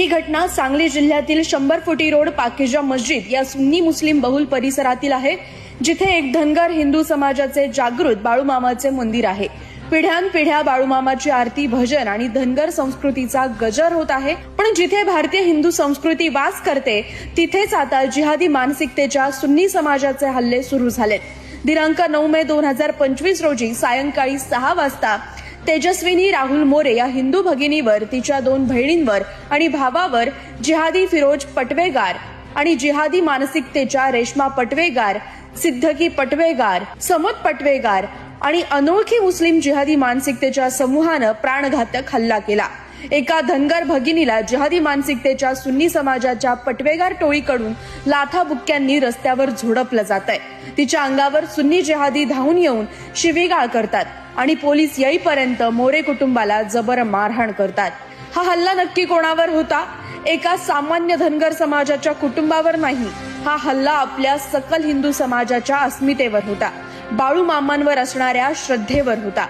ही घटना सांगली जिल्ह्यातील शंभर फुटी रोड पाकिजा मस्जिद या सुन्नी मुस्लिम बहुल परिसरातील आहे जिथे एक धनगर हिंदू समाजाचे जागृत बाळूमामाचे मंदिर आहे. पिढ्यानपिढ्या बाळूमामाची आरती भजन आणि धनगर संस्कृतीचा गजर होत आहे. पण जिथे भारतीय हिंदू संस्कृती वास करते तिथेच आता जिहादी मानसिकतेच्या सुन्नी समाजाचे हल्ले सुरू झालेत. दिनांक नऊ मे दोन हजार पंचवीस रोजी सायंकाळी सहा वाजता तेजस्विनी राहुल मोरे या हिंदू भगिनीवर तिच्या दोन बहिणींवर आणि भावावर जिहादी फिरोज पटवेगार आणि जिहादी मानसिकतेच्या रेश्मा पटवेगार सिद्धकी पटवेगार समत पटवेगार आणि अनोळखी मुस्लिम जिहादी मानसिकतेच्या समूहानं प्राणघातक हल्ला केला. एका धनगर भगिनीला जिहादी मानसिकतेच्या सुन्नी समाजाच्या पटवेगार टोळीकडून लाथाबुक्क्यांनी रस्त्यावर झोडपलं जात आहे तिच्या अंगावर सुन्नी जिहादी धावून येऊन शिवीगाळ करतात. आणि पोलीस येईपर्यंत मोरे कुटुंबाला जबर मारहाण करतात. हा हल्ला नक्की कोणावर होता? एका सामान्य धनगर समाजाच्या कुटुंबावर नाही. हा हल्ला आपल्या सकल हिंदू समाजाच्या अस्मितेवर होता. बाळू मामांवर असणाऱ्या श्रद्धेवर होता.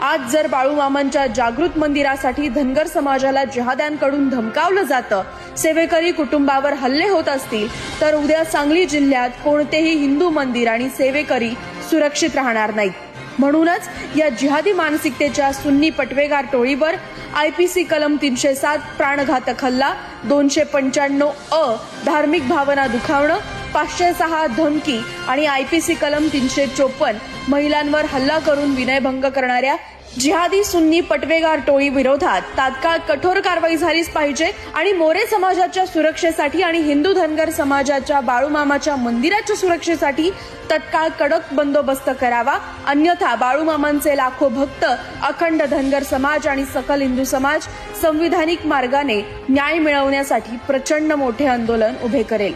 आज जर बाळूमामांच्या जागृत मंदिरासाठी धनगर समाजाला जिहाद्यांकडून धमकावलं जातं सेवेकरी कुटुंबावर हल्ले होत असतील तर उद्या सांगली जिल्ह्यात कोणतेही हिंदू मंदिर आणि सेवेकरी सुरक्षित राहणार नाहीत. म्हणूनच या जिहादी मानसिकतेच्या सुन्नी पटवेगार टोळीवर आयपीसी कलम तीनशे सात प्राणघातक हल्ला दोनशे पंच्याण्णव अ धार्मिक भावना दुखावणं पाचशे सहा धमकी आणि आय पी सी कलम तीनशे चोपन्न महिलांवर हल्ला करून विनयभंग करणाऱ्या जिहादी सुन्नी पटवेगार टोळी विरोधात तात्काळ कठोर कारवाई झालीच पाहिजे आणि मोरे समाजाच्या सुरक्षेसाठी आणि हिंदू धनगर समाजाच्या बाळूमामाच्या मंदिराच्या सुरक्षेसाठी तत्काळ कडक बंदोबस्त करावा. अन्यथा बाळूमामांचे लाखो भक्त अखंड धनगर समाज आणि सकल हिंदू समाज संविधानिक मार्गाने न्याय मिळवण्यासाठी प्रचंड मोठे आंदोलन उभे करेल.